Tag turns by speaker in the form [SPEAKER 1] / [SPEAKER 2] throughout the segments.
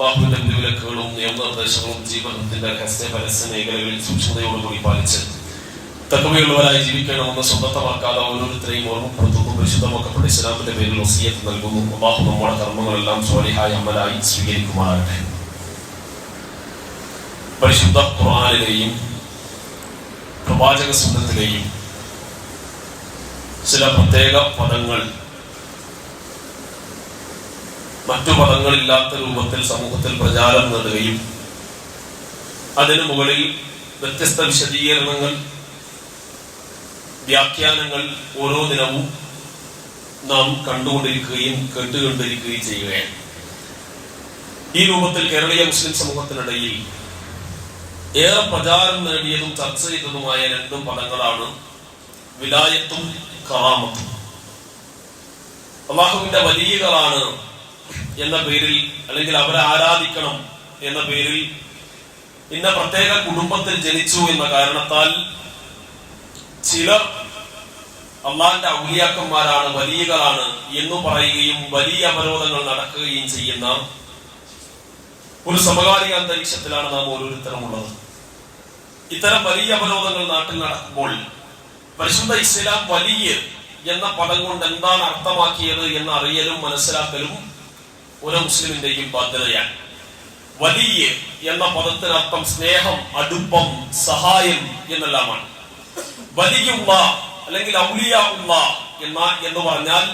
[SPEAKER 1] അള്ളാഹുവിന്റെ വിലക്കുകളും നിയമനിർദ്ദേശങ്ങളും ജീവിതത്തിന്റെ ഹസ്യ പരസ്യ മേഖലകളിൽ സൂക്ഷ്മതയോടുകൂടി പാലിച്ച് തക്കവയുള്ളവരായി ജീവിക്കണമെന്ന് സ്വന്തമാക്കാതെ ഓരോരുത്തരെയും ഓർമ്മപ്പെടുത്തുന്നു. പരിശുദ്ധമാക്കപ്പെട്ട ഇസ്ലാമിന്റെ പേരിൽ ഒസിയത്ത് നൽകുന്നു. അള്ളാഹു നമ്മുടെ കർമ്മങ്ങളെല്ലാം സ്വാലിഹായ അമലായി സ്വീകരിക്കുമാറാകട്ടെ. പരിശുദ്ധ ഖുർആാനിലെയും പ്രവാചക സ്വന്തത്തിലെയും ചില പ്രത്യേക പദങ്ങൾ മറ്റു പദങ്ങളില്ലാത്ത രൂപത്തിൽ സമൂഹത്തിൽ പ്രചാരം നേടുകയും അതിനു മുകളിൽ വ്യത്യസ്ത വിശദീകരണങ്ങൾ വ്യാഖ്യാനങ്ങൾ ഓരോ ദിനവും നാം കണ്ടുകൊണ്ടിരിക്കുകയും കേട്ടുകൊണ്ടിരിക്കുകയും ചെയ്യുകയാണ്. ഈ രൂപത്തിൽ കേരളീയ മുസ്ലിം സമൂഹത്തിനിടയിൽ ഏറെ പ്രചാരം നേടിയതും ചർച്ച ചെയ്തതുമായ രണ്ടും പദങ്ങളാണ് വിലായത്തും കറാമത്തും. അള്ളാഹുവിന്റെ വലിയകളാണ് എന്ന പേരിൽ അല്ലെങ്കിൽ അവരെ ആരാധിക്കണം എന്ന പേരിൽ ഇന്ന പ്രത്യേക കുടുംബത്തിൽ ജനിച്ചു എന്ന കാരണത്താൽ ചിലർ അള്ളാന്റെ ഔലിയാക്കന്മാരാണ് വലിയകളാണ് എന്ന് പറയുകയും വലിയ അപരോധങ്ങൾ നടക്കുകയും ചെയ്യുന്ന ഒരു സമകാലിക അന്തരീക്ഷത്തിലാണ് നാം ഓരോരുത്തരും ഉള്ളത് ഇത്തരം വലിയ അപരോധങ്ങൾ നാട്ടിൽ നടക്കുമ്പോൾ പരിശുദ്ധ ഇസ്ലാം വലിയ എന്ന പദം കൊണ്ട് എന്താണ് അർത്ഥമാക്കിയത് എന്ന് അറിയലും മനസ്സിലാക്കലും ഓരോ മുസ്ലിമിന്റെയും ബാധ്യതയാണ് വലിയ എന്ന പദത്തിനർത്ഥം സ്നേഹം അടുപ്പം സഹായം എന്നെല്ലാമാണ്. വലിയുള്ള അല്ലെങ്കിൽ ഔലിയ ഉള്ള എന്ന എന്ന് പറഞ്ഞാൽ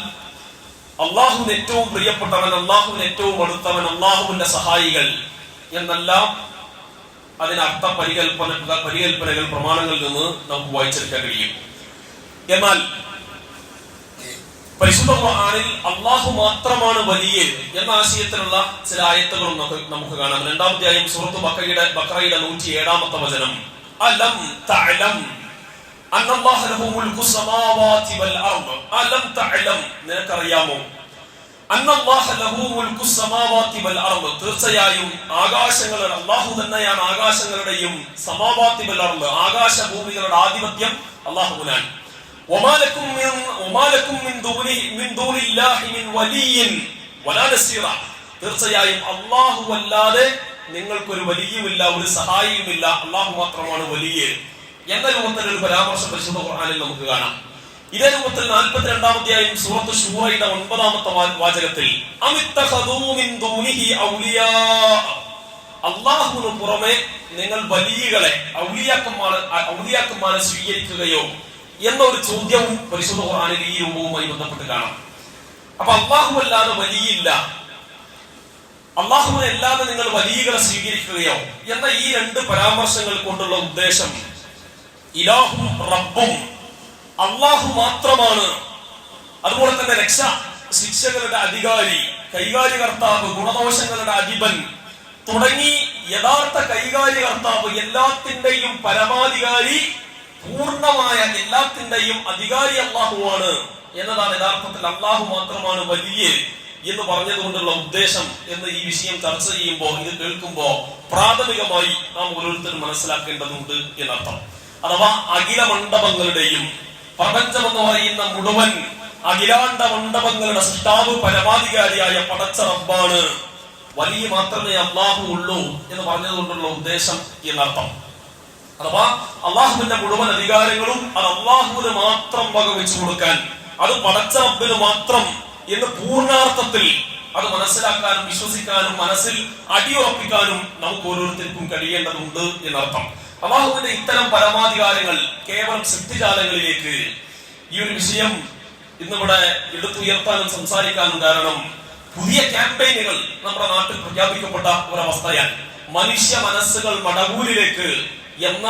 [SPEAKER 1] അള്ളാഹുവിന് ഏറ്റവും പ്രിയപ്പെട്ടവൻ അള്ളാഹുവിന് ഏറ്റവും അടുത്തവൻ അള്ളാഹുവിന്റെ സഹായികൾ എന്നെല്ലാം അതിന് അർത്ഥ പരികൽപ്പന പരികൽപ്പനകൾ പ്രമാണങ്ങളിൽ നിന്ന് നമുക്ക് വായിച്ചെടുക്കാൻ കഴിയും. എന്നാൽ പരിശുദ്ധ ഖുർആനിൽ അള്ളാഹു മാത്രമാണ് വലിയ എന്ന ആശയത്തിലുള്ള ചില ആയത്തുകളും നമുക്ക് കാണാം. രണ്ടാമത്തെ അധ്യായം സുഹൃത്ത് ബക്കയുടെ ബക്രയുടെ നൂറ്റി ഏഴാമത്തെ വചനം. അലം തഅലം അലം തഅലം നിനക്കറിയാമോ? തീർച്ചയായും ആകാശങ്ങളുടെ അല്ലാഹു തന്നെയാണ് ആകാശങ്ങളുടെയും സമാവാതി വൽ അർദ്. ആകാശ ഭൂമികളുടെ ആധിപത്യം അല്ലാഹുവിനാണ് തീർച്ചയായും അള്ളാഹു അല്ലാതെ നിങ്ങൾക്കൊരു വലിയുമില്ല ഒരു സഹായിയുമില്ല. അള്ളാഹു മാത്രമാണ് വലിയ. എന്ന രൂപത്തിൽ ഒരു പരാമർശം പരിശുദ്ധ ഖുർആനിൽ നമുക്ക് കാണാം. ഇതേ രൂപത്തിൽ നാൽപ്പത്തിരണ്ടാമത്തെയായും സുഹൃത്ത് ഷൂറയുടെ ഒൻപതാമത്തെ വാചകത്തിൽ അള്ളാഹുവിന് പുറമെ നിങ്ങൾ വലിയകളെ ഔലിയാക്കന്മാരെ ഔലിയാക്കന്മാരെ സ്വീകരിക്കുകയോ എന്നൊരു ചോദ്യവും പരിശുദ്ധ ഖുർആനിൽ ഈ രൂപവുമായി ബന്ധപ്പെട്ട് കാണാം. അപ്പൊ അള്ളാഹു അല്ലാതെ വലിയില്ല. അള്ളാഹുവിനെ അല്ലാതെ നിങ്ങൾ വലിയകളെ സ്വീകരിക്കുകയോ എന്ന ഈ രണ്ട് പരാമർശങ്ങൾ കൊണ്ടുള്ള ഉദ്ദേശം ഇലാഹും റബ്ബും അള്ളാഹു മാത്രമാണ്. അതുപോലെ തന്നെ രക്ഷ ശിക്ഷകളുടെ അധികാരി കൈകാര്യകർത്താവ് ഗുണദോഷങ്ങളുടെ അധിപൻ തുടങ്ങി യഥാർത്ഥ കൈകാര്യകർത്താവ് എല്ലാത്തിന്റെയും പരമാധികാരി പൂർണമായ എല്ലാത്തിന്റെയും അധികാരി അള്ളാഹുവാണ് എന്നതാണ് യഥാർത്ഥത്തിൽ അള്ളാഹു മാത്രമാണ് വലിയ എന്ന് പറഞ്ഞതുകൊണ്ടുള്ള ഉദ്ദേശം എന്ന് ഈ വിഷയം ചർച്ച ചെയ്യുമ്പോൾ ഇത് കേൾക്കുമ്പോൾ പ്രാഥമികമായി നാം ഓരോരുത്തരും മനസ്സിലാക്കേണ്ടതുണ്ട് എന്നർത്ഥം. അഥവാ അഖില മണ്ഡപങ്ങളുടെയും പ്രപഞ്ചം എന്ന് പറയുന്ന മുഴുവൻ അഖിലാണ്ട മണ്ഡപങ്ങളുടെ സൃഷ്ടാവ് പരമാധികാരിയായ പടച്ച റബ്ബാണ്. വലിയ മാത്രമേ അള്ളാഹു ഉള്ളൂ എന്ന് പറഞ്ഞതുകൊണ്ടുള്ള ഉദ്ദേശം എന്നർത്ഥം. അഥവാ അള്ളാഹുവിന്റെ മുഴുവൻ അധികാരങ്ങളും അത് അള്ളാഹുവിന് മാത്രം വകവെച്ചു കൊടുക്കാൻ അത് പടച്ച റബ്ബിന് മാത്രം എന്ന് പൂർണാർത്ഥത്തിൽ അത് മനസ്സിലാക്കാനും വിശ്വസിക്കാനും മനസ്സിൽ അടിയുറപ്പിക്കാനും നമുക്ക് ഓരോരുത്തർക്കും കഴിയേണ്ടതുണ്ട് എന്നർത്ഥം. അള്ളാഹുവിന്റെ ഇത്തരം പരമാധികാരങ്ങൾ കേവലം സൃഷ്ടിജാലങ്ങളിലേക്ക് ഈ ഒരു വിഷയം ഇന്നിവിടെ എടുത്തുയർത്താനും സംസാരിക്കാനും കാരണം പുതിയ ക്യാമ്പയിനുകൾ നമ്മുടെ നാട്ടിൽ പ്രഖ്യാപിക്കപ്പെട്ട ഒരവസ്ഥയാണ്. മനുഷ്യ മനസ്സുകൾ മടവൂരിലേക്ക് എന്ന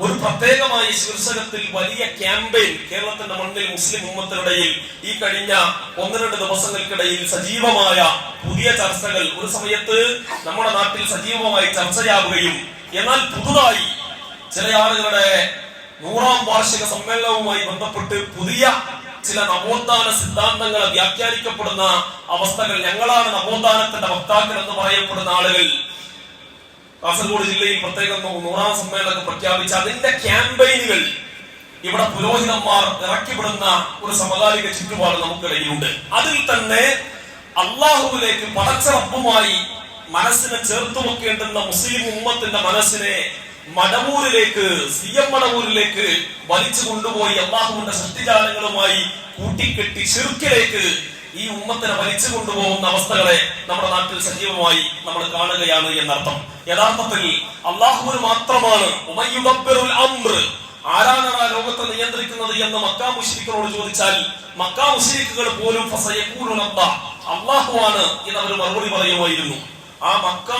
[SPEAKER 1] ഒരു പ്രത്യേകമായ ശീർഷകത്തിൽ വലിയ ക്യാമ്പയിൻ കേരളത്തിന്റെ മണ്ണിൽ മുസ്ലിം ഉമ്മത്തിനിടയിൽ ഈ കഴിഞ്ഞ ഒന്ന് രണ്ട് ദിവസങ്ങൾക്കിടയിൽ സജീവമായ പുതിയ ചർച്ചകൾ. ഒരു സമയത്ത് നമ്മുടെ നാട്ടിൽ സജീവമായി ചർച്ചയാവുകയും എന്നാൽ പുതുതായി ചില ആളുകളുടെ നൂറാം വാർഷിക സമ്മേളനവുമായി ബന്ധപ്പെട്ട് പുതിയ ചില നവോത്ഥാന സിദ്ധാന്തങ്ങളെ വ്യാഖ്യാനിക്കപ്പെടുന്ന അവസ്ഥകൾ ഞങ്ങളാണ് നവോത്ഥാനത്തിന്റെ വക്താക്കൾ എന്ന് പറയപ്പെടുന്ന ആളുകൾ കാസർഗോഡ് ജില്ലയിൽ പ്രത്യേകം നൂറാം സമ്മേളനം പ്രഖ്യാപിച്ച അതിന്റെ ക്യാമ്പയിനുകൾ ഇവിടെ പുരോഹിതന്മാർ ഇറക്കിവിടുന്ന ഒരു സമകാലിക ചുറ്റുപാട് നമുക്കിടയിലുണ്ട്. അതിൽ തന്നെ അള്ളാഹുവിലേക്ക് പടച്ചറപ്പുമായി മനസ്സിനെ ചേർത്ത് വെക്കേണ്ടുന്ന മുസ്ലിം ഉമ്മത്തിന്റെ മനസ്സിനെ മടവൂരിലേക്ക് സി എം മടവൂരിലേക്ക് വലിച്ചു കൊണ്ടുപോയി അള്ളാഹുവിന്റെ സൃഷ്ടിജാലങ്ങളുമായി കൂട്ടിക്കെട്ടി ചെറുക്കിലേക്ക് ഈ ഉമ്മത്തിനെ വലിച്ചു കൊണ്ടുപോകുന്ന അവസ്ഥകളെ നമ്മുടെ നാട്ടിൽ സജീവമായി നമ്മൾ കാണുകയാണ് എന്നർത്ഥം യഥാർത്ഥത്തിൽ അള്ളാഹുവിന് മാത്രമാണ് ആരാണ് ലോകത്തെ നിയന്ത്രിക്കുന്നത് എന്ന് മക്കാ മുഷിരിക്കളോട് ചോദിച്ചാൽ മക്കാ മുശ്രിക്കുകൾ പോലും. അള്ളാഹുവാണ് എന്ന് അവർ മറുപടി പറയുമായിരുന്നു ആ മക്കാ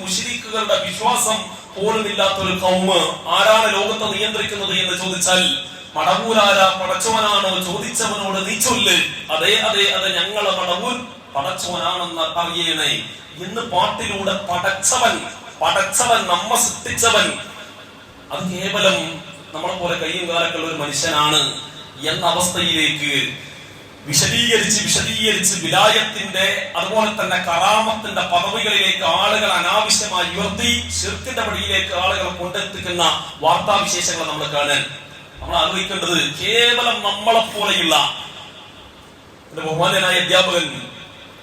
[SPEAKER 1] മുഷിരിക്കുകളുടെ വിശ്വാസം പോലും ഇല്ലാത്ത ഒരു കൗമ് ആരാണ് ലോകത്തെ നിയന്ത്രിക്കുന്നത് എന്ന് ചോദിച്ചാൽ മടവൂരാര പടച്ചവനാണോ ചോദിച്ചവനോട് നീ ചൊല്ല്. അതെ അതെ അതെ ഞങ്ങളെ മടവൂർ പടച്ചവനാണെന്ന് അറിയണേ എന്ന് പാട്ടിലൂടെ പടച്ചവൻ പടച്ചവൻ നമ്മ സൃഷ്ടിച്ചവൻ. അത് കേവലം നമ്മളെ പോലെ കയ്യും കാലക്കുള്ള ഒരു മനുഷ്യനാണ് എന്ന അവസ്ഥയിലേക്ക് വിശദീകരിച്ച് വിശദീകരിച്ച് വിലായത്തിന്റെ അതുപോലെ തന്നെ കറാമത്തിന്റെ പദവികളിലേക്ക് ആളുകൾ അനാവശ്യമായി ഉയർത്തി ശിർക്കിന്റെ പടിയിലേക്ക് ആളുകൾ കൊണ്ടെത്തിക്കുന്ന വാർത്താവിശേഷങ്ങൾ നമ്മൾ കാണാൻ. നമ്മൾ അറിയിക്കേണ്ടത് കേവലം നമ്മളെ പോലെയുള്ള ബഹുമാനായ അധ്യാപകൻ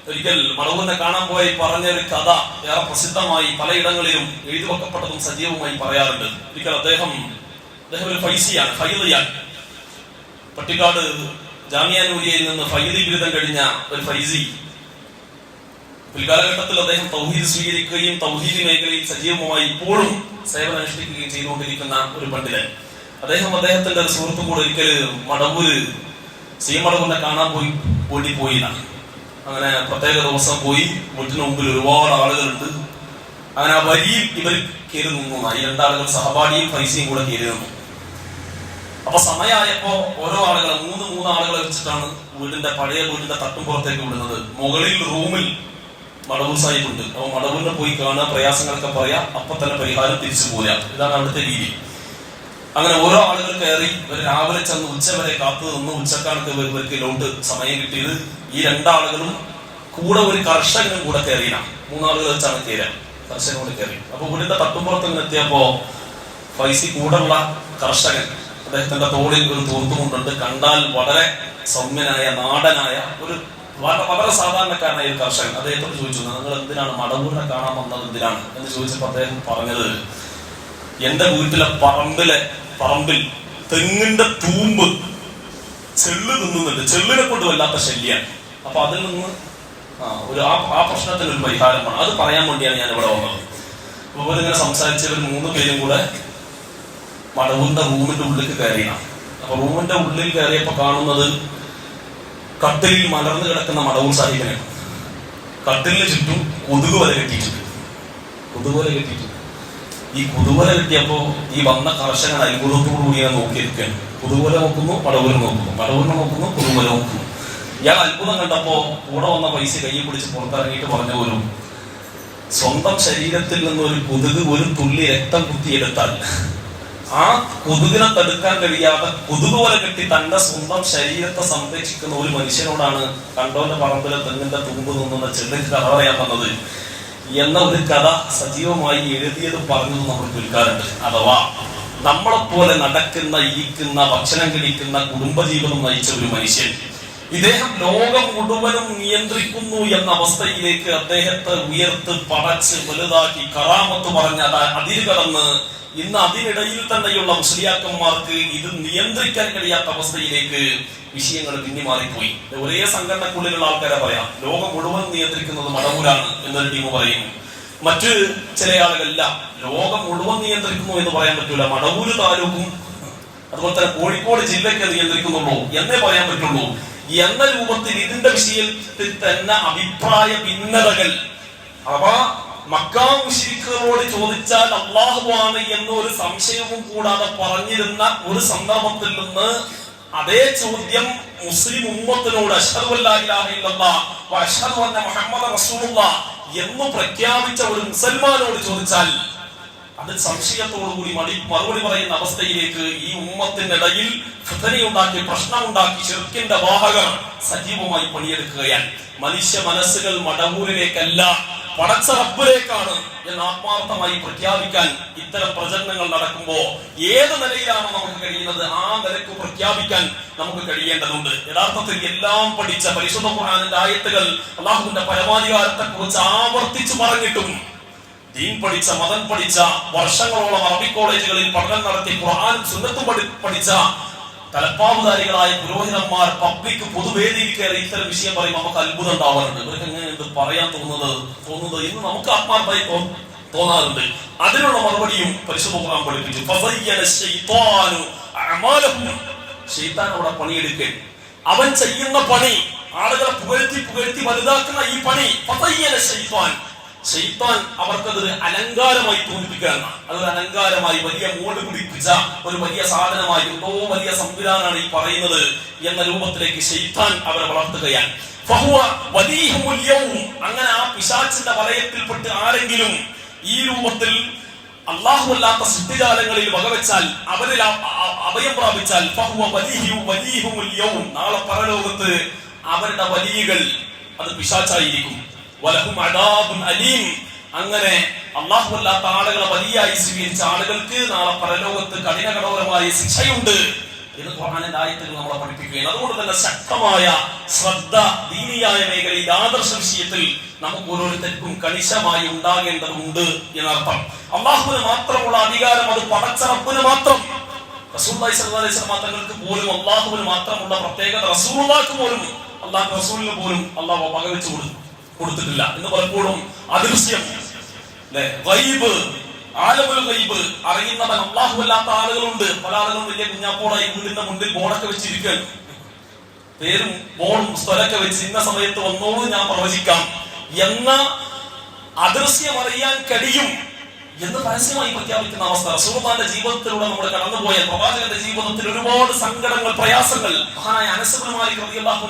[SPEAKER 1] ഒരിക്കൽ മടവൂരിനെ കാണാൻ പോയി പറഞ്ഞ ഒരു കഥ ഏറെ പ്രസിദ്ധമായി പലയിടങ്ങളിലും എഴുതി വെക്കപ്പെട്ടതും സജീവമായി പറയാറുണ്ട്. ഒരിക്കൽ അദ്ദേഹം അദ്ദേഹം ഒരു ഫൈസിയാണ് ഫൈലിയാണ്. പട്ടിക്കാട് ജാമ്യാനൂരിയയിൽ നിന്ന് ഫൈദി ബിരുദം കഴിഞ്ഞ ഒരു ഫൈസി പിൽക്കാലഘട്ടത്തിൽ അദ്ദേഹം തൗഹീദ് സ്വീകരിക്കുകയും തൗഹീദ് മേഖലയിൽ സജീവമായി ഇപ്പോഴും സേവനം അനുഷ്ഠിക്കുകയും ചെയ്തുകൊണ്ടിരിക്കുന്ന ഒരു പണ്ഡിതൻ. അദ്ദേഹം അദ്ദേഹത്തിന്റെ ഒരു സുഹൃത്തു കൂടെ ഒരിക്കൽ മടവൂര് സി മടവൂരിനെ കാണാൻ പോയി വേണ്ടി പോയിതാണ്. അങ്ങനെ പ്രത്യേക ദിവസം പോയി വീട്ടിന് മുമ്പിൽ ഒരുപാട് ആളുകളുണ്ട്. അങ്ങനെ ആ വരിയിൽ ഇവർ കയറി നിന്നു. ഈ രണ്ടാളുകൾ സഹപാഠിയും പൈസയും കൂടെ കയറി നിന്നു. അപ്പൊ സമയമായപ്പോ ഓരോ ആളുകളെ മൂന്ന് മൂന്ന് ആളുകളെ വെച്ചിട്ടാണ് വീടിന്റെ പഴയ വീടിന്റെ തട്ടും പുറത്തേക്ക് വിടുന്നത്. മുകളിൽ റൂമിൽ മടവൂർ സാഹിബ് ഉണ്ട്. അപ്പൊ മടവൂരിനെ പോയി കാണുക പ്രയാസങ്ങളൊക്കെ പറയാം അപ്പൊ തന്നെ പരിഹാരം തിരിച്ചു പോരാ. ഇതാണ് അവിടുത്തെ രീതി. അങ്ങനെ ഓരോ ആളുകൾ കയറി രാവിലെ ചെന്ന് ഉച്ച വരെ കാത്തു നിന്ന് ഉച്ചക്കാലത്ത് ഇവർക്ക് ലോട്ട് സമയം കിട്ടിയത്. ഈ രണ്ടാളുകളും കൂടെ ഒരു കർഷകനും കൂടെ കയറിയില്ല. മൂന്നാളുകൾ വെച്ചാണ് കയറുക. കർഷകനോട് കയറി. അപ്പൊ വീടിന്റെ തട്ടുമ്പുറത്ത് ഇങ്ങനെ എത്തിയപ്പോ കൂടെയുള്ള കർഷകൻ അദ്ദേഹത്തിന്റെ തോളിൽ ഒരു തൂർത്തുമുണ്ടുണ്ട് കണ്ടാൽ വളരെ സൗമ്യനായ നാടനായ ഒരു വളരെ സാധാരണക്കാരനായ ഒരു കർഷകൻ. അദ്ദേഹത്തോട് ചോദിച്ചു നിങ്ങൾ എന്തിനാണ് മടവൂരിനെ കാണാൻ വന്നത് എന്തിനാണ്? എന്ന് ചോദിച്ചപ്പോൾ അദ്ദേഹം പറഞ്ഞത് എന്റെ വീട്ടിലെ പറമ്പിലെ പറമ്പിൽ തെങ്ങിന്റെ തൂമ്പ് ചെള്ള് തിന്നുന്നുണ്ട് ചെള്ളിനെ കൊണ്ട് വല്ലാത്ത ശല്യാണ്. അപ്പൊ അതിൽ നിന്ന് ആ ഒരു ആ ആ പ്രശ്നത്തിന് ഒരു പരിഹാരമാണ്. അത് പറയാൻ വേണ്ടിയാണ് ഞാൻ ഇവിടെ വന്നത്. അപ്പോൾ ഇവരിങ്ങനെ സംസാരിച്ചവർ മൂന്ന് പേരും കൂടെ മടവൂരിന്റെ റൂമിന്റെ ഉള്ളിലേക്ക് കയറിയാണ്. അപ്പൊ റൂമിന്റെ ഉള്ളിൽ കയറിയപ്പോ കാണുന്നത് കട്ടിലിൽ മലർന്നു കിടക്കുന്ന മടവൂർ സാഹിബിനെ. കട്ടിലിന് ചുറ്റും കൊതുക് വല കെട്ടിയിട്ടുണ്ട്. കൊതുക് വല കെട്ടിയിട്ടുണ്ട്. ഈ കുതുവല കിട്ടിയപ്പോ ഈ വന്ന കർഷകൻ അത്ഭുതത്തോടു കൂടി ഞാൻ നോക്കിയിരിക്കുകയാണ് കൊതുകുല നോക്കുന്നു പടവൂര് നോക്കുന്നു. പടവൂരിനെ നോക്കുന്നു കൊതുകുല നോക്കുന്നു. ഇയാൾ അത്ഭുതം കണ്ടപ്പോ കൂടെ വന്ന പൈസ കയ്യിൽ പിടിച്ച് പുറത്തിറങ്ങിയിട്ട് പറഞ്ഞ പോലും സ്വന്തം ശരീരത്തിൽ നിന്ന് ഒരു കൊതുക് ഒരു തുള്ളി രക്തം കുത്തിയെടുത്താൽ ആ കൊതുകിനെ തടുക്കാൻ കഴിയാതെ കൊതുക് പോലെ കെട്ടി തന്റെ സ്വന്തം ശരീരത്തെ സംരക്ഷിക്കുന്ന ഒരു മനുഷ്യനോടാണ് കണ്ടോന്റെ പറമ്പിലെ തെങ്ങിന്റെ തുമ്പ് നിന്നുന്ന ചെല്ലിന് കഥ പറയാൻ വന്നത്. എന്ന ഒരു കഥ സജീവമായി എഴുതിയത് പറഞ്ഞു നമ്മൾ കേൾക്കാറുണ്ട്. അഥവാ നമ്മളെപ്പോലെ നടക്കുന്ന ഇരിക്കുന്ന ഭക്ഷണം കഴിക്കുന്ന കുടുംബജീവിതം നയിച്ച ഒരു മനുഷ്യൻ ഇദ്ദേഹം ലോകം മുഴുവനും നിയന്ത്രിക്കുന്നു എന്ന അവസ്ഥയിലേക്ക് അദ്ദേഹത്തെ ഉയർത്ത് പടച്ച് വലുതാക്കി കറാമത്ത് പറഞ്ഞ അതിൽ കടന്ന് ഇന്ന് അതിനിടയിൽ തന്നെയുള്ള മുസ്ലിയാക്കന്മാർക്ക് ഇത് നിയന്ത്രിക്കാൻ കഴിയാത്ത അവസ്ഥയിലേക്ക് വിഷയങ്ങൾ പിന്നി മാറിപ്പോയി ഒരേ സംഘടനക്കുള്ളിലുള്ള ആൾക്കാരെ പറയാം. ലോകം മുഴുവൻ നിയന്ത്രിക്കുന്നത് മടവൂരാണ് എന്നൊരു ടീം പറയുന്നു. മറ്റ് ചില ആളുകളല്ല ലോകം മുഴുവൻ നിയന്ത്രിക്കുന്നു എന്ന് പറയാൻ പറ്റൂല. മടവൂര് താലൂക്കും അതുപോലെ തന്നെ കോഴിക്കോട് ജില്ലയ്ക്ക് നിയന്ത്രിക്കുന്നുള്ളൂ എന്നേ പറയാൻ പറ്റുള്ളൂ. എന്ന രൂപത്തിൽ ഇതിന്റെ വിഷയത്തിൽ തന്നെ അഭിപ്രായ ഭിന്നതകൾ. അവ മക്കാ മുശ്രിക്കുകളോട് ചോദിച്ചാൽ അള്ളാഹുവാണ് എന്നൊരു സംശയവും കൂടാതെ പറഞ്ഞിരുന്ന ഒരു സന്ദർഭത്തിൽ നിന്ന് അതേ ചോദ്യം മുസ്ലിം ഉമ്മത്തിനോട് എന്ന് പ്രഖ്യാപിച്ച ഒരു മുസൽമാനോട് ചോദിച്ചാൽ അത് സംശയത്തോടുകൂടി മടി മറുപടി പറയുന്ന അവസ്ഥയിലേക്ക് ഈ ഉമ്മത്തിനിടയിൽ ഫിതനയുണ്ടാക്കി പ്രശ്നമുണ്ടാക്കി ചെറുക്കിന്റെ വാഹകർ സജീവമായി പണിയെടുക്കുകയാണ്. മനുഷ്യ മനസ്സുകൾ മടവൂരിലേക്കല്ല പടച്ച റബ്ബിലേക്കാണ് എന്ന് ആത്മാർത്ഥമായി പ്രഖ്യാപിക്കാൻ ഇത്തരം പ്രചരണങ്ങൾ നടക്കുമ്പോ ഏത് നിലയിലാണ് നമുക്ക് കഴിയുന്നത്? ആ നിലയ്ക്ക് പ്രഖ്യാപിക്കാൻ നമുക്ക് കഴിയേണ്ടതുണ്ട്. യഥാർത്ഥത്തിൽ എല്ലാം പഠിച്ച പരിശുദ്ധ ഖുർആനിന്റെ ആയത്തുകൾ അള്ളാഹുവിന്റെ പരമാധികാരത്തെ കുറിച്ച് ആവർത്തിച്ചു പറഞ്ഞിട്ടും ദീൻ പഠിച്ച മതം പഠിച്ച വർഷങ്ങളോളം അറബി കോളേജുകളിൽ പഠനം നടത്തി ഖുർആൻ സുന്നത്ത് പഠിച്ച തലപ്പാവുധാരികളായ പുരോഹിതന്മാർ പബ്ലിക് പൊതുവേദിയിൽ കയറി ഇത്തരം വിഷയം പറയുമ്പോൾ നമുക്ക് അത്ഭുതം ഉണ്ടാവാറുണ്ട്. ഇവർക്ക് എങ്ങനെ ഇത് പറയാൻ തോന്നുന്നത് തോന്നുന്നത് ഇന്ന് നമുക്ക് ആത്മാർത്ഥമായി തോന്നാറുണ്ട്. അതിനുള്ള മറുപടിയും പരിശുദ്ധ പഠിപ്പിച്ചു. അവിടെ പണിയെടുക്കൽ. അവൻ ചെയ്യുന്ന പണി ആളുകളെ പുകഴ്ത്തി പുകഴ്ത്തി വലുതാക്കുന്ന ഈ പണി ശൈത്വാൻ ഷെയ്ത്താൻ അവർക്കതൊരു അലങ്കാരമായി തോന്നിപ്പിക്കുകയാണ് അതൊരു അലങ്കാരമായി വലിയ മോട് പിടിപ്പിച്ച ഒരു വലിയ സാധനമായി എന്തോ വലിയ സംവിധാനമാണ് ഈ പറയുന്നത് എന്ന രൂപത്തിലേക്ക് ഷെയ്ത്താൻ അവരെ വളർത്തുകയാണ്. അങ്ങനെ ആ പിശാച്ചിന്റെ വലയത്തിൽപ്പെട്ട് ആരെങ്കിലും ഈ രൂപത്തിൽ അള്ളാഹുവല്ലാത്ത സൃഷ്ടിജാലങ്ങളിൽ വകവെച്ചാൽ അവരിൽ അഭയം പ്രാപിച്ചാൽ. നാളെ പരലോകത്ത് അവരുടെ വലിയകൾ അത് പിശാച്ചായിരിക്കും അലീം. അങ്ങനെ അള്ളാഹുല്ലാത്ത ആളുകളെ വലിയായി സ്വീകരിച്ച ആളുകൾക്ക് നാളെ പരലോകത്ത് കഠിന കഠോരമായ ശിക്ഷയുണ്ട് എന്ന് ഖുർആനിന്റെ ആയത്തുകൾ നമ്മളെ പഠിപ്പിക്കുകയാണ്. അതുകൊണ്ട് തന്നെ ശക്തമായ ശ്രദ്ധ ദീനിയായ മേഖലയിൽ ആദർശ വിഷയത്തിൽ നമുക്ക് ഓരോരുത്തർക്കും കണിശമായി ഉണ്ടാകേണ്ടതുണ്ട് എന്നർത്ഥം. അള്ളാഹുവിന് മാത്രമുള്ള അധികാരം അത് പടച്ചറപ്പിന് മാത്രം. തങ്ങൾക്ക് പോലും അള്ളാഹുവിന് മാത്രമുള്ള പ്രത്യേകത റസൂള്ളാക്ക് പോലും അള്ളാഹു റസൂലിന് പോലും അള്ളാഹു പകവെച്ചു കൊടുത്തു. കൊടുത്തിട്ടില്ല എന്ന് പലപ്പോഴും അദൃശ്യം ഗൈബ് ആലമുൽ അറിയുന്നവൻ അള്ളാഹുവല്ലാത്ത ആളുകളുണ്ട്. പല ആളുകളും വലിയ കുഞ്ഞാപ്പോടായി വീടിന്റെ മുന്നിൽ ബോർഡൊക്കെ വെച്ചിരിക്കൽ. പേരും ബോർഡും സ്ഥലമൊക്കെ വെച്ച് ഇന്ന സമയത്ത് വന്നോളൂ ഞാൻ പ്രവചിക്കാം. എന്ന അദൃശ്യം അറിയാൻ കഴിയും എന്ന് പരസ്യമായി പ്രഖ്യാപിക്കുന്ന അവസ്ഥ. റസൂലുള്ളാഹിന്റെ ജീവിതത്തിലൂടെ നമ്മൾ കടന്നുപോയ പ്രവാചകന്റെ ജീവിതത്തിൽ ഒരുപാട് സങ്കടങ്ങൾ പ്രയാസങ്ങൾ മഹാനായ അനസുഖമായി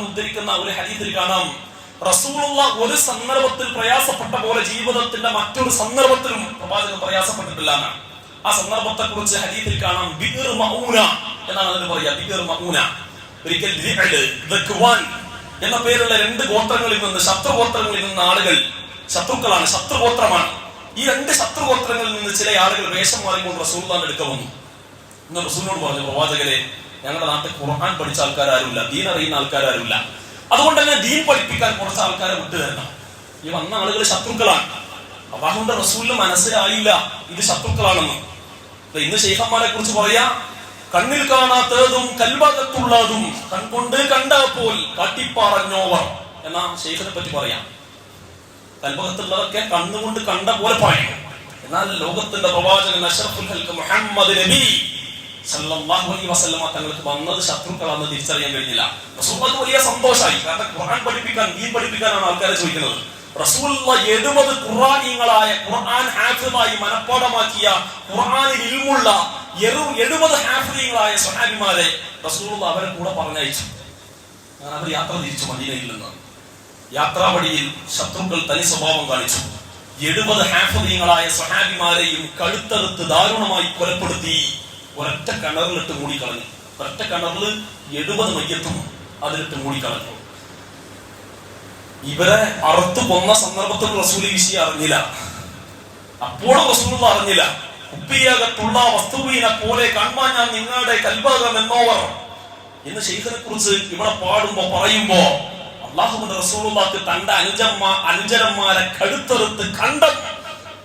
[SPEAKER 1] ഉദ്ധരിക്കുന്ന ഒരു ഹരീതിൽ കാണാം. റസൂലുള്ള ഒരു സന്ദർഭത്തിൽ പ്രയാസപ്പെട്ട പോലെ ജീവിതത്തിന്റെ മറ്റൊരു സന്ദർഭത്തിലും പ്രവാചകൻ പ്രയാസപ്പെട്ടിട്ടില്ല എന്നാണ്. ആ സന്ദർഭത്തെ കുറിച്ച് ഹദീസിൽ കാണാം ബിഗർ മൗന എന്നാണ് അതിന് പറയാ ബിഗർ മൗന ഒരിക്കൽ എന്ന പേരുള്ള രണ്ട് ഗോത്രങ്ങളിൽ നിന്ന് ശത്രു ഗോത്രങ്ങളിൽ നിന്ന് ആളുകൾ ശത്രുക്കളാണ് ശത്രുഗോത്രമാണ് ഈ രണ്ട് ശത്രു ഗോത്രങ്ങളിൽ നിന്ന് ചില ആളുകൾ വേഷം മാറിക്കൊണ്ട് റസൂൽദാൻ എടുക്ക വന്നു. ഇന്ന് റസൂലിനോട് പറഞ്ഞു പ്രവാചകരെ ഞങ്ങളുടെ നാട്ടിൽ ഖുർആൻ പഠിച്ച ആൾക്കാരാരുമില്ല ദീൻ അറിയുന്ന ആൾക്കാരാരുമില്ല. അതുകൊണ്ട് തന്നെ ദീൻ പഠിപ്പിക്കാൻ കുറച്ച് ആൾക്കാരെ വിട്ടു തരണം ഈ വന്ന ആളുകൾ ശത്രുക്കളാണ്. അള്ളാഹുന്റെ റസൂലിന് മനസ്സിലായില്ല ഇത് ശത്രുക്കളാണെന്ന്. ഇന്ന് ശൈഖന്മാരെ കുറിച്ച് പറയാ കണ്ണിൽ കാണാത്തതും കൽഭാഗത്തുള്ളതും കൺകൊണ്ട് കണ്ടപ്പോൾ കാട്ടിപ്പറഞ്ഞോവർ എന്ന ശൈഖിനെ പറ്റി പറയാം. കൽവകത്തുള്ളതൊക്കെ കണ്ണുകൊണ്ട് കണ്ട പോലെ പറയും എന്നാൽ ലോകത്തിന്റെ പ്രവാചകൻ അഷറഫുൽ മുഹമ്മദ് നബി സല്ലല്ലാഹു അലൈഹി വസല്ലമ തങ്ങൾക്ക് വന്നത് ശത്രുക്കളാണെന്ന് തിരിച്ചറിയാൻ കഴിഞ്ഞില്ല. റസൂലുള്ളാഹിക്ക് വലിയ സന്തോഷമായി. കാരണം ഖുർആൻ പഠിപ്പിക്കാൻ ദീൻ പഠിപ്പിക്കാനാണ് ആൾക്കാരെ ചോദിക്കുന്നത്. റസൂലുള്ള എഴുപത് ഖുർആനീങ്ങളായ ഖുർആൻ ഹാഫിദായി മനഃപ്പാടമാക്കിയ ഖുർആനിൽ ഇൽമുള്ള എഴുപത് ഹാഫിദീങ്ങളായ സഹാബിമാരെ റസൂലുള്ള അവരെ കൂടെ പറഞ്ഞയച്ചു. അങ്ങനെ അവർ യാത്ര തിരിച്ചു മദീനയിൽ നിന്ന്. യാത്രാവടിയിൽ ശത്രുക്കൾ തനി സ്വഭാവം കാണിച്ചു. എഴുപത് ഹാഫദീങ്ങളായ സഹാബിമാരെയും കഴുത്തറുത്ത് ദാരുണമായി കൊലപ്പെടുത്തി. ഒരൊറ്റ കിണറിലിട്ട് മൂടിക്കളഞ്ഞു. ഒരൊറ്റ കിണറിൽ എഴുപത് മയ്യത്തും അതിലിട്ട് മൂടിക്കളഞ്ഞു. ഇവരെ അറുത്തു കൊന്ന സന്ദർഭത്തിൽ റസൂൽ വിഷയം അറിഞ്ഞില്ല. അപ്പോഴും റസൂൽ അറിഞ്ഞില്ല. കുപ്പിയകത്തുള്ള വസ്തുവിനെ പോലെ കാണുമ്പോ ഞാൻ നിങ്ങളുടെ കൽഭാഗം എന്നോവർ. എന്ന് ഷെയ്ഖിനെ കുറിച്ച് ഇവിടെ പാടുമ്പോ പറയുമ്പോ അള്ളാഹുബിന്റെ റസൂലുള്ളാക്ക് തന്റെ അനുജന്മ അനുജരന്മാരെ കടുത്തെടുത്ത് കണ്ടം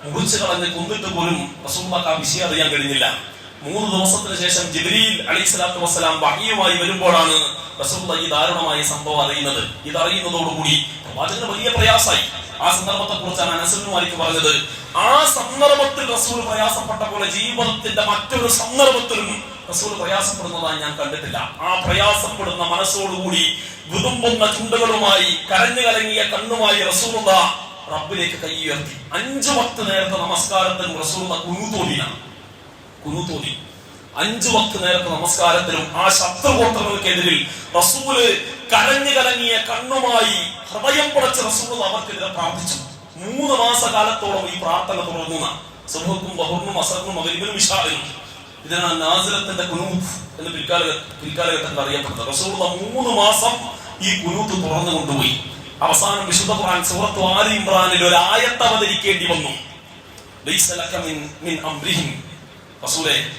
[SPEAKER 1] മുറിച്ചു കളഞ്ഞ് കൊന്നിട്ട് പോലും റസൂലുള്ളാക്ക് ആ വിഷയം അറിയാൻ കഴിഞ്ഞില്ല. മൂന്ന് ദിവസത്തിന് ശേഷം ജിബ്രീൽ അലൈഹി സ്വലാത്തു വസ്സലാം വഹിയുമായി വരുമ്പോഴാണ് റസൂള്ള ഈ ദാരുണമായ സംഭവം അറിയുന്നത്. ഇതറിയുന്നതോടുകൂടി പ്രവാചകന് വലിയ പ്രയാസമായി. ആ സന്ദർഭത്തെ കുറിച്ചാണ് അനസറിന് മാലിക്ക് പറഞ്ഞത്. ആ സന്ദർഭത്തിൽ റസൂൽ പ്രയാസപ്പെട്ട പോലെ ജീവിതത്തിന്റെ മറ്റൊരു സന്ദർഭത്തിലും റസൂൽ പ്രയാസപ്പെടുന്നതായി ഞാൻ കണ്ടിട്ടില്ല. ആ പ്രയാസപ്പെടുന്ന മനസ്സോടുകൂടി വിതുമ്പുന്ന ചുണ്ടുകളുമായി കരഞ്ഞു കലങ്ങിയ കണ്ണുമായി റസൂലുള്ള റബ്ബിലേക്ക് കൈ ഉയർത്തി. അഞ്ചു പത്ത് നേരത്തെ നമസ്കാരത്തിനും റസൂലുള്ള കുനുതോലിയാണ് കുനുതോലി അഞ്ചു വക്ത് നേരത്തെ നമസ്കാരത്തിലും ആ ശത്രുഗോത്രങ്ങൾക്കെതിരിൽ റസൂൽ കരഞ്ഞു കലങ്ങിയ കണ്ണുമായി ഹൃദയം പടച്ച റസൂൽ അവർക്കെതിരെ പ്രാർത്ഥിച്ചു. മൂന്ന് മാസകാലത്തോളം ഈ പ്രാർത്ഥന തുടർന്നു സുഹൃത്തും ബഹുറിനും അസറിനും അവരിബിനും വിശാലും ഇതിനാണ് നാസിലത്തിന്റെ കുനൂത്ത് എന്ന് പിൽക്കാല പിൽക്കാലഘട്ടത്തിൽ അറിയപ്പെടുന്നത്. റസൂലുള്ള മൂന്ന് മാസം ഈ കുനൂത്ത് തുറന്നു കൊണ്ടുപോയി. അവസാനം വിശുദ്ധ ഖുർആൻ സൂറത്ത് ആലി ഇമ്രാനിൽ ഒരു ആയത്ത് അവതരിക്കേണ്ടി വന്നു. ലൈസ ലക മിൻ മിൻ അംരിഹിം റസൂലേ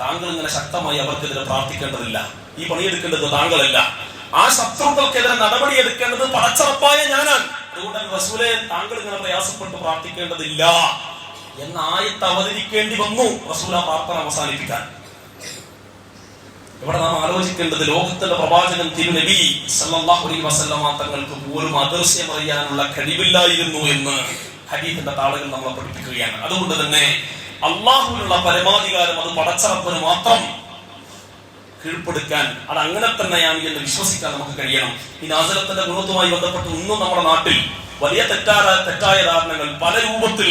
[SPEAKER 1] താങ്കൾ ഇങ്ങനെ ശക്തമായി അവർക്കെതിരെ പ്രാർത്ഥിക്കേണ്ടതില്ല. ഈ പണിയെടുക്കേണ്ടത് താങ്കളല്ല. ആ ശത്രുക്കൾക്കെതിരെ നടപടി എടുക്കേണ്ടത് പടച്ചറപ്പായ ഞാനാണ്. അതുകൊണ്ട് റസൂലെ താങ്കൾ ഇങ്ങനെ പ്രയാസപ്പെട്ട് പ്രാർത്ഥിക്കേണ്ടതില്ല. എന്ന ആയത്ത് അവതരിക്കേണ്ടി വന്നു. റസൂല പ്രാർത്ഥന അവസാനിപ്പിക്കാൻ. ഇവിടെ നാം ആലോചിക്കേണ്ടത് ലോകത്തിന്റെ പ്രവാചകൻ തിരുനബി സല്ലല്ലാഹു അലൈഹി വസല്ലമ തങ്ങൾക്ക് പോലും അദൃശ്യം അറിയാനുള്ള കഴിവില്ലായിരുന്നു എന്ന് ഹദീഫിന്റെ താളുകൾ നമ്മളെ പഠിപ്പിക്കുകയാണ്. അതുകൊണ്ട് തന്നെ അള്ളാഹുവിനുള്ള പരമാധികാരം അത് പടച്ചറപ്പിന് മാത്രം കീഴ്പ്പെടുക്കാൻ അത് അങ്ങനെ തന്നെയാണ് എന്ന് വിശ്വസിക്കാൻ നമുക്ക് കഴിയണം. ഈ നാസലത്തിന്റെ ഗുണത്തുമായി ബന്ധപ്പെട്ട് ഇന്നും നമ്മുടെ നാട്ടിൽ വലിയ തെറ്റായ തെറ്റായ ധാരണകൾ പല രൂപത്തിൽ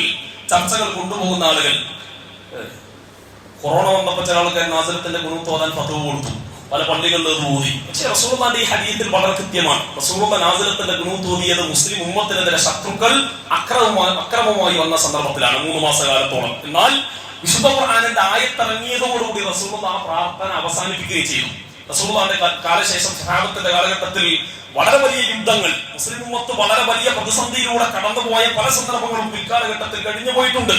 [SPEAKER 1] ചർച്ചകൾ കൊണ്ടുപോകുന്ന ആളുകൾ. കൊറോണ വന്നപ്പോൾ ചില ആൾക്കാർ നാസലത്തിന്റെ ഗുണം തോന്നാൻ കൊടുത്തു. പല പള്ളികളിൽ അത് ഊതി പക്ഷെ റസൂർമാന്റെ ഈ ഹദീത്തിൽ വളരെ കൃത്യമാണ്. റസൂർമ നാസിലത്തിന്റെ ഗുണം തോന്നിയത് മുസ്ലിം ഉമ്മത്തിനെതിരെ ശത്രുക്കൾ അക്രമമായി അക്രമമായി വന്ന സന്ദർഭത്തിലാണ് മൂന്ന് മാസകാലത്തോളം. എന്നാൽ വിശുദ്ധ ഖുർആാനിന്റെ ആയത്തിറങ്ങിയതോടുകൂടി റസൂൽ ആ പ്രാർത്ഥന അവസാനിപ്പിക്കുകയും ചെയ്തു. റസൂൽന്റെ കാലശേഷം സഹാബത്തിന്റെ കാലഘട്ടത്തിൽ വളരെ വലിയ യുദ്ധങ്ങൾ മുസ്ലിം ഉമ്മത്ത് വളരെ വലിയ പ്രതിസന്ധിയിലൂടെ കടന്നുപോയ പല സന്ദർഭങ്ങളും പിൽക്കാലഘട്ടത്തിൽ കഴിഞ്ഞു പോയിട്ടുണ്ട്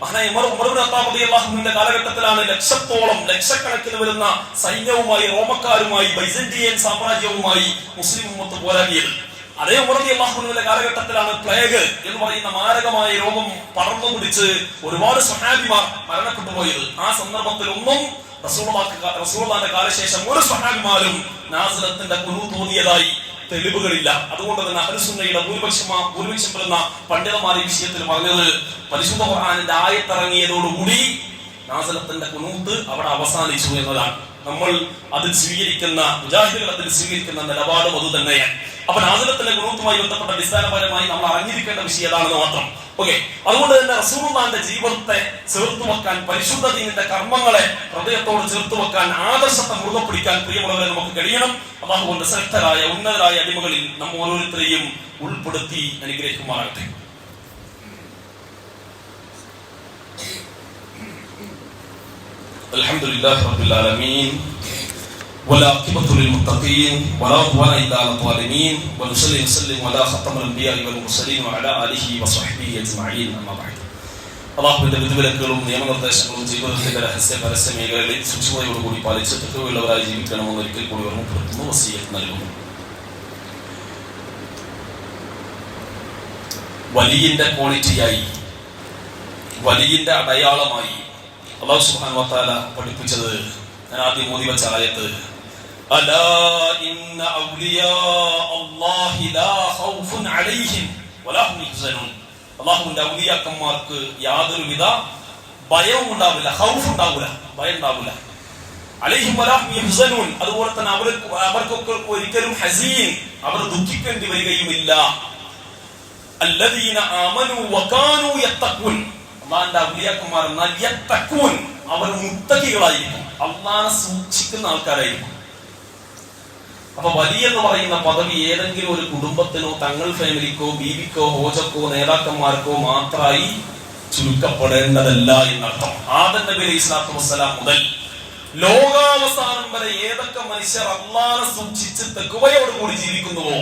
[SPEAKER 1] മഹാനായ കാലഘട്ടത്തിലാണ് ലക്ഷത്തോളം ലക്ഷക്കണക്കിന് വരുന്ന സൈന്യവുമായി റോമക്കാരുമായി ബൈസന്റിയൻ സാമ്രാജ്യവുമായി മുസ്ലിം ഉമ്മത്ത് പോരാടിയത്. അതേ ഉമർ അള്ളാഹുവിന്റെ കാലഘട്ടത്തിലാണ് പ്ലേഗ് എന്ന് പറയുന്ന മാരകമായ രോഗം പടർന്നു പിടിച്ച് ഒരുപാട് സ്വഹാബിമാർ മരണപ്പെട്ടു പോയത്. ആ സന്ദർഭത്തിൽ ഒന്നും റസൂലുള്ളാന്റെ കാലശേഷം ഒരു സഹാബിമാരും നാസിലത്തിന്റെ കുരു തോന്നിയതായി തെളിവുകളില്ല. അതുകൊണ്ട് തന്നെ അഹലുസുന്നയുടെ ഭൂരിപക്ഷം ഭൂരിപക്ഷം വരുന്ന പണ്ഡിതന്മാർ ഈ വിഷയത്തിൽ പറഞ്ഞത് പരിശുദ്ധ ഖുർആാനിന്റെ ആയത്തിറങ്ങിയതോടുകൂടി നാസലത്തിന്റെ കുനൂത്ത് അവിടെ അവസാനിച്ചു എന്നതാണ്. നമ്മൾ അതിൽ സ്വീകരിക്കുന്ന മുജാഹിദുകൾ അതിൽ സ്വീകരിക്കുന്ന നിലപാടും അത് തന്നെയാണ് അപ്പൊ നാസലത്തിന്റെ കുനൂത്തുമായി ബന്ധപ്പെട്ട അടിസ്ഥാനപരമായി നമ്മൾ അറിഞ്ഞിരിക്കേണ്ട വിഷയം ഏതാണെന്ന് മാത്രം ഓക്കെ അതുകൊണ്ട് തന്നെ റസൂലുള്ളാന്റെ ജീവിതത്തെ ചേർത്ത് വെക്കാൻ പരിശുദ്ധ ദീനിന്റെ കർമ്മങ്ങളെ ഹൃദയത്തോട് ചേർത്ത് വെക്കാൻ ആദർശത്തെ മുറുകെ പിടിക്കാൻ പ്രിയമുള്ളവരെ നമുക്ക് കഴിയണം അള്ളാഹുകൊണ്ട് ശ്രദ്ധരായ ഉന്നതരായ അടിമകളിൽ നമ്മ ഓരോരുത്തരെയും ഉൾപ്പെടുത്തി അനുഗ്രഹിക്കുമാറാകട്ടെ الحمد لله رب العالمين والعاقبة للمتقين ولا عدوان إلا على الظالمين ونصلي وسلم على ختم الأنبياء والمرسلين وعلى آله وصحبه أجمعين أما بعد അള്ളാഹുവിന്റെ വിധിവിലക്കുകളും നിയമനിർദ്ദേശങ്ങളും ജീവിതത്തിന്റെ രഹസ്യ പരസ്യ മേഖലകളിൽ സൂക്ഷ്മതയോടുകൂടി പാലിച്ച് തെറ്റുള്ളവരായി ജീവിക്കണമെന്ന് ഒരിക്കൽ കൂടി ഓർമ്മപ്പെടുത്തുന്നു വസീയത്ത് നൽകുന്നു വലിയന്റെ ക്വാളിറ്റിയായി വലിയന്റെ അടയാളമായി അള്ളാഹു സുബ്ഹാനഹു വതആല പഠിപ്പിച്ചത് ഞാൻ ആദ്യം മോദി വെച്ച ആയത്ത് അലാ ഇന്ന ഔലിയാ അല്ലാഹി ലാ ഖൗഫുൻ അലൈഹിം വലാ ഹും യഹ്സനൂൻ അള്ളാഹുവിന്റെ ഔലിയാക്കന്മാർക്ക് യാതൊരുവിധ ഭയവും ഉണ്ടാവില്ല ഹൗഫ് ഉണ്ടാവില്ല ഭയം ഉണ്ടാവില്ല. അലൈഹിം വലാ ഹും യഹ്സനൂൻ. അതുപോലെ തന്നെ അവർക്ക് അവർക്കൊക്കെ ഒരിക്കലും ഹസീൻ അവർ ദുഃഖിക്കേണ്ടി വരികയുമില്ല. അല്ലദീന ആമനു വകാനു യത്തഖൂൻ. അള്ളാഹിന്റെ ഔലിയാക്കന്മാർ എന്നാൽ യത്തഖൂൻ അവർ മുത്തക്കികളായിരിക്കും അള്ളാഹിനെ സൂക്ഷിക്കുന്ന ആൾക്കാരായിരിക്കും. അപ്പൊ വലിയ എന്ന് പറയുന്ന പദവി ഏതെങ്കിലും ഒരു കുടുംബത്തിനോ തങ്ങൾ ഫാമിലിക്കോ ബീവിക്കോ ഹോജക്കോ നേതാക്കന്മാർക്കോ മാത്രമായി ചുരുക്കപ്പെടേണ്ടതല്ല എന്നർത്ഥം. ആദം നബി അലൈഹി സ്വലാത്തു വസ്സലാം മുതൽ ലോകാവസാനം വരെ ഏതൊക്കെ മനുഷ്യർ അള്ളാഹ് സൂക്ഷിച്ച് തെക്കുവയോടുകൂടി ജീവിക്കുന്നുവോ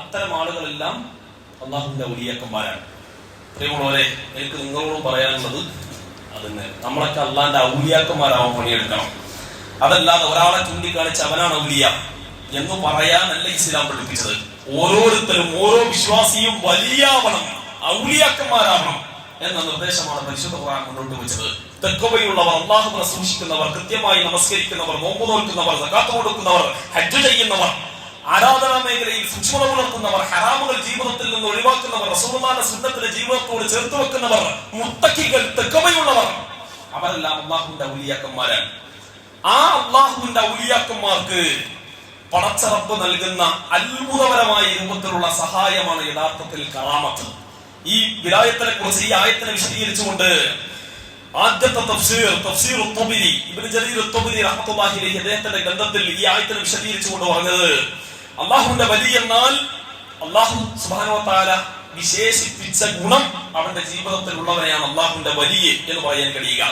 [SPEAKER 1] അത്തരം ആളുകളെല്ലാം അള്ളാഹുവിന്റെ ഔലിയാക്കന്മാരാണ്. പ്രിയമുള്ളവരെ എനിക്ക് നിങ്ങളോട് പറയാനുള്ളത് അതന്നെ. നമ്മളൊക്കെ അള്ളാന്റെ ഔലിയാക്കന്മാരാവാൻ പണിയെടുക്കണം. അതല്ലാതെ ഒരാളെ ചൂണ്ടിക്കാണിച്ച് അവനാണ് ഔലിയ. എന്ന് പറയാനല്ല ഇസ്ലാം പഠിപ്പിച്ചത്. ഓരോരുത്തരും ഓരോ വിശ്വാസിയും വലിയാവണം ഔലിയാക്കന്മാരാവണം എന്ന നിർദ്ദേശമാണ് പരിശുദ്ധ ഖുർആൻ മുന്നോട്ട് വെച്ചത്. തെക്കുവയുള്ളവർ അള്ളാഹുവിനെ സൂക്ഷിക്കുന്നവർ കൃത്യമായി നമസ്കരിക്കുന്നവർ നോമ്പ് നോക്കുന്നവർ സകാത്ത് കൊടുക്കുന്നവർ ഹജ്ജ് ചെയ്യുന്നവർ ആരാധനാ മേഖലയിൽ സൂക്ഷ്മത പുലർത്തുന്നവർ ഹറാമുകൾ ജീവിതത്തിൽ നിന്ന് ഒഴിവാക്കുന്നവർ റസൂലുള്ളാഹിന്റെ സുന്നത്തിലെ ജീവിതത്തോട് ചേർത്ത് വെക്കുന്നവർ മുത്തക്കികൾ തെക്കവയുള്ളവർ അവരെല്ലാം അള്ളാഹുവിന്റെ ഔലിയാക്കന്മാരാണ്. ആ അള്ളാഹുവിന്റെ ഔലിയാക്കന്മാർക്ക് പടച്ചറപ്പ് നൽകുന്ന അത്ഭുതപരമായ രൂപത്തിലുള്ള സഹായമാണ് യഥാർത്ഥത്തിൽ കറാമത്ത്. ഈ വിലായത്തിനെ കുറിച്ച് ഈ ആയത്തിനെ വിശദീകരിച്ചുകൊണ്ട് ആദ്യത്തെ തഫ്സീർ തഫ്സീർ ഉത്തമിരി ഇബ്നു ജരീർ ഉത്തമിരി റഹ്മത്തുള്ളാഹി അലൈഹി അദ്ദേഹത്തിന്റെ ഗ്രന്ഥത്തിൽ ഈ ആയത്തിനെ വിശദീകരിച്ചുകൊണ്ട് പറഞ്ഞത് അള്ളാഹുവിന്റെ വലി എന്നാൽ അള്ളാഹു സുബ്ഹാനഹു വ തആല വിശേഷിപ്പിച്ച ഗുണം അവന്റെ ജീവിതത്തിൽ ഉള്ളവരെയാണ് അള്ളാഹുവിന്റെ വലിയ എന്ന് പറയാൻ കഴിയുക.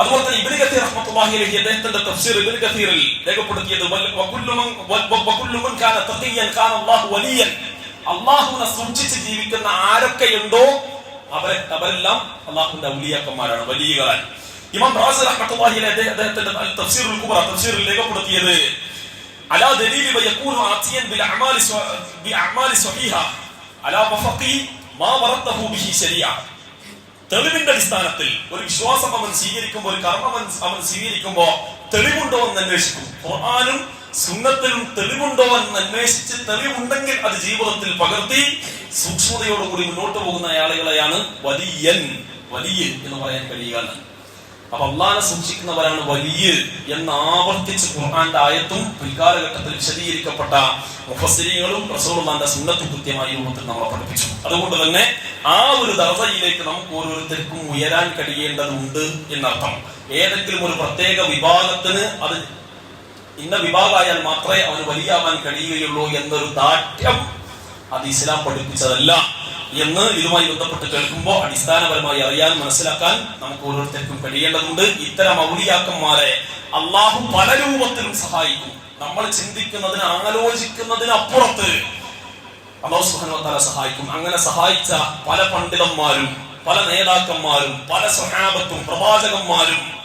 [SPEAKER 1] അതുപോലെ തന്നെ ഇബ്നു കത്തീർ റഹ്മത്തുള്ളാഹി അലൈഹി അദ്ദേഹത്തിന്റെ തഫ്സീർ ഇബ്നു കത്തീറിൽ രേഖപ്പെടുത്തിയത് വകുല്ലു മൻ- വകുല്ലു മൻ കാന തഖിയൻ കാന അല്ലാഹു വലിയൻ അള്ളാഹുവിനെ സൂക്ഷിച്ച് ജീവിക്കുന്ന ആരൊക്കെയുണ്ടോ അവരെ അവരെല്ലാം അള്ളാഹുവിന്റെ ഔലിയാക്കന്മാരാണ് വലിയകളാണ്. ഇമാം റാസി റഹ്മത്തുള്ളാഹി അലൈഹി അദ്ദേഹ- അദ്ദേഹത്തിന്റെ തഫ്സീറുൽ കുബ്ര തഫ്സീറിൽ രേഖപ്പെടുത്തിയത് അലാ ദലീലി വയകൂനു ആതിയൻ ബിൽ അമാലി സ്വ- ബി അഅമാലി സ്വഹീഹ അലാ വഫഖി മാ വറത്തഹു ബിഹി ശരിയ തെളിവിന്റെ അടിസ്ഥാനത്തിൽ ഒരു വിശ്വാസം അവൻ സ്വീകരിക്കുമ്പോൾ ഒരു കർമ്മം അവൻ സ്വീകരിക്കുമ്പോൾ തെളിവുണ്ടോ എന്ന് അന്വേഷിക്കും. ഖുർആാനും സുന്നത്തിലും തെളിവുണ്ടോ എന്ന് അന്വേഷിച്ച് തെളിവുണ്ടെങ്കിൽ അത് ജീവിതത്തിൽ പകർത്തി സൂക്ഷ്മതയോടുകൂടി മുന്നോട്ട് പോകുന്ന ആളുകളെയാണ് വലിയൻ വലിയൻ എന്ന് പറയാൻ കഴിയുക അപ്പൊ അള്ളാനെ സൂക്ഷിക്കുന്നവരാണ് വലിയ എന്ന് ആവർത്തിച്ച് ഖുർആന്റെ ആയത്തും പിൽക്കാലഘട്ടത്തിൽ വിശദീകരിക്കപ്പെട്ട മുഫസ്സിരികളും റസൂലുള്ളാന്റെ സുന്നത്തും കൃത്യമായ രൂപത്തിൽ നമ്മളെ പഠിപ്പിച്ചു. അതുകൊണ്ട് തന്നെ ആ ഒരു ദർജയിലേക്ക് നമുക്ക് ഓരോരുത്തർക്കും ഉയരാൻ കഴിയേണ്ടതുണ്ട് എന്നർത്ഥം. ഏതെങ്കിലും ഒരു പ്രത്യേക വിഭാഗത്തിന് അത് ഇന്ന വിഭാഗമായാൽ മാത്രമേ അവന് വലിയാവാൻ കഴിയുകയുള്ളൂ എന്നൊരു ദാഠ്യം അത് ഇസ്ലാം പഠിപ്പിച്ചതല്ല. എന്ന് ഇതുമായി ബന്ധപ്പെട്ട് കേൾക്കുമ്പോൾ അടിസ്ഥാനപരമായി അറിയാൻ മനസ്സിലാക്കാൻ നമുക്ക് ഓരോരുത്തർക്കും കഴിയേണ്ടതുണ്ട്. ഇത്തരം ഔലിയാക്കന്മാരെ അള്ളാഹു പല രൂപത്തിലും സഹായിക്കും. നമ്മൾ ചിന്തിക്കുന്നതിന് ആലോചിക്കുന്നതിനപ്പുറത്ത് അള്ളാഹു തആല സഹായിക്കും. അങ്ങനെ സഹായിച്ച പല പണ്ഡിതന്മാരും പല നേതാക്കന്മാരും പല സഹാബത്തും പ്രവാചകന്മാരും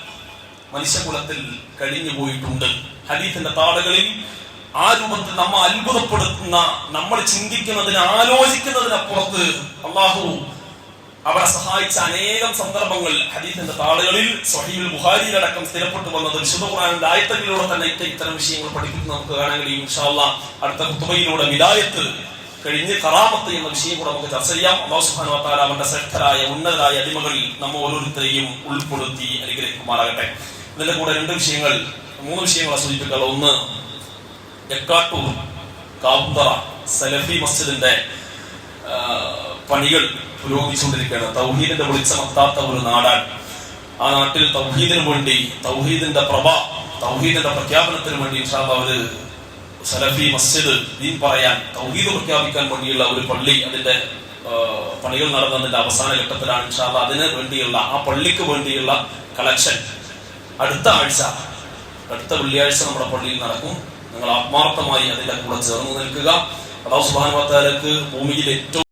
[SPEAKER 1] മനുഷ്യകുലത്തിൽ കഴിഞ്ഞു പോയിട്ടുണ്ട് ഹദീഫിന്റെ താളുകളിൽ ആ രൂപത്തിൽ നമ്മ അത്ഭുതപ്പെടുത്തുന്ന നമ്മൾ ചിന്തിക്കുന്നതിന് ആലോചിക്കുന്നതിനപ്പുറത്ത് അള്ളാഹു അവരെ സഹായിച്ച അനേകം സന്ദർഭങ്ങൾ ഹദീഫിന്റെ താളുകളിൽ സ്വഹീൽ ബുഹാരിയിലടക്കം സ്ഥിരപ്പെട്ടു വന്നത് വിശുദ്ധ ഖുറാനിന്റെ ആയത്തുകളിലൂടെ തന്നെ ഇത്ത- ഇത്തരം വിഷയങ്ങൾ പഠിക്കുന്നത് നമുക്ക് കാണാൻ കഴിയും. ഇൻഷാല്ല അടുത്ത കുത്തുബയിലൂടെ വിദായത്ത് കഴിഞ്ഞ് കറാമത്ത് എന്ന വിഷയം കൂടെ നമുക്ക് ചർച്ച ചെയ്യാം. അള്ളാഹു സുഹാൻ വ തആല അവന്റെ ശ്രദ്ധരായ ഉന്നതരായ അടിമകളിൽ നമ്മ ഓരോരുത്തരെയും ഉൾപ്പെടുത്തി അനുഗ്രഹിക്കുമാറാകട്ടെ. ഇതിന്റെ കൂടെ രണ്ട് വിഷയങ്ങൾ മൂന്ന് വിഷയങ്ങളെ സൂചിപ്പിക്കാനുള്ള ഒന്ന് എക്കാട്ടൂർ കാവുന്തറ സലഫി മസ്ജിദിന്റെ പണികൾ പുരോഗമിച്ചുകൊണ്ടിരിക്കുകയാണ്. തൗഹീദിന്റെ വെളിച്ചമെത്താത്ത ഒരു നാടാണ്. ആ നാട്ടിൽ തൗഹീദിന് വേണ്ടി തൗഹീദിന്റെ പ്രഭ തൗഹീദിന്റെ പ്രഖ്യാപനത്തിന് വേണ്ടി അവർ സലഫി മസ്ജിദ് ദീൻ പറയാൻ തൗഹീദ് പ്രഖ്യാപിക്കാൻ വേണ്ടിയുള്ള ഒരു പള്ളി അതിന്റെ പണികൾ നടന്നതിന്റെ അവസാന ഘട്ടത്തിലാണ് ഇൻഷാല്ല അതിന് വേണ്ടിയുള്ള ആ പള്ളിക്ക് വേണ്ടിയുള്ള കളക്ഷൻ അടുത്ത ആഴ്ച അടുത്ത വെള്ളിയാഴ്ച നമ്മുടെ പള്ളിയിൽ നടക്കും. നിങ്ങൾ ആത്മാർത്ഥമായി അതിന്റെ കൂടെ ചേർന്ന് നിൽക്കുക. വ തആലക്ക് ഭൂമിയിൽ ഏറ്റവും